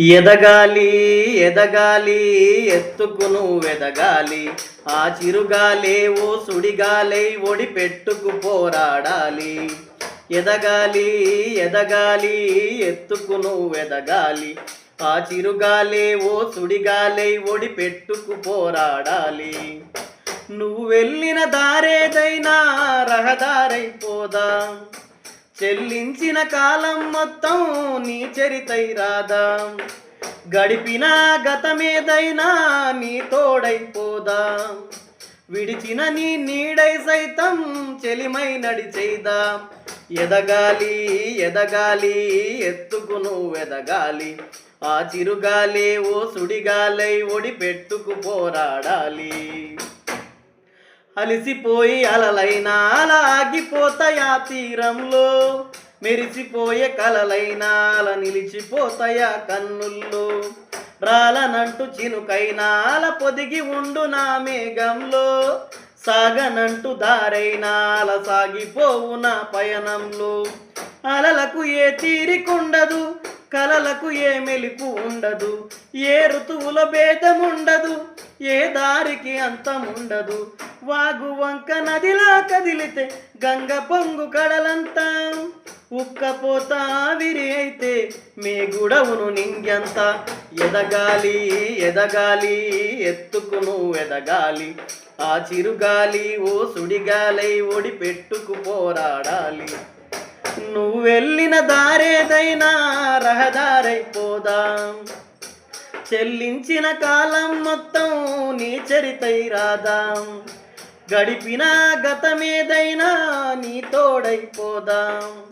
ఎదగాలి ఎదగాలి ఎత్తుకును వెదగాలి. ఆ చిరుగాలే ఓ సుడిగాలై ఒడిపెట్టుకు పోరాడాలి. ఎదగాలి ఎదగాలి ఎత్తుకును వెదగాలి. ఆ చిరుగాలే ఓ సుడిగాలై ఒడిపెట్టుకు పోరాడాలి. నువ్వు వెళ్ళిన దారేదైనా రహదారైపోదా? చెల్లించిన కాలం మొత్తం నీ చరితై రాదా. గడిపిన గతమేదైనా నీ తోడైపోదా. విడిచిన నీ నీడై సైతం చెలిమై నడిచేదా ఎదగాలి ఎదగాలి ఎత్తుకు ఎదగాలి ఆ చిరుగాలే ఓ సుడిగాలై ఒడిపెట్టుకు పోరాడాలి. అలిసిపోయి అలలైనా అలా ఆగిపోతాయా తీరంలో మెరిసిపోయే కలలైనా అల నిలిచిపోతాయా కన్నుల్లో? రాలనంటూ చినుకైనా అల పొదిగి ఉండు నా మేఘంలో. సాగనంటూ దారైనా అల సాగిపోవు నా పయనంలో. అలలకు ఏ తీరికుండదు కలలకు ఏ మెలుపు ఉండదు ఏ ఋతువుల భేదం ఉండదు ఏ దారికి అంతముండదు. వాగు వంక నదిలా కదిలితే గంగ పొంగు కడలంతా. ఉక్కపోత ఆవిరి అయితే మేగుడవును నింగెంత ఎదగాలి ఎదగాలి ఎత్తుకును ఎదగాలి. ఆ చిరుగాలి ఓ సుడిగాలై ఒడి పెట్టుకు పోరాడాలి. నువ్వు వెళ్ళిన దారేదైనా రహదారైపోదాం. చెల్లించిన కాలం మొత్తం నీ చరితై రాదాం. గడిపిన గతమేదైనా నీ తోడైపోదాం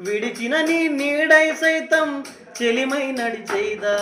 విడిచిన నీ నీడై సైతం చెలిమై నడిచేదా.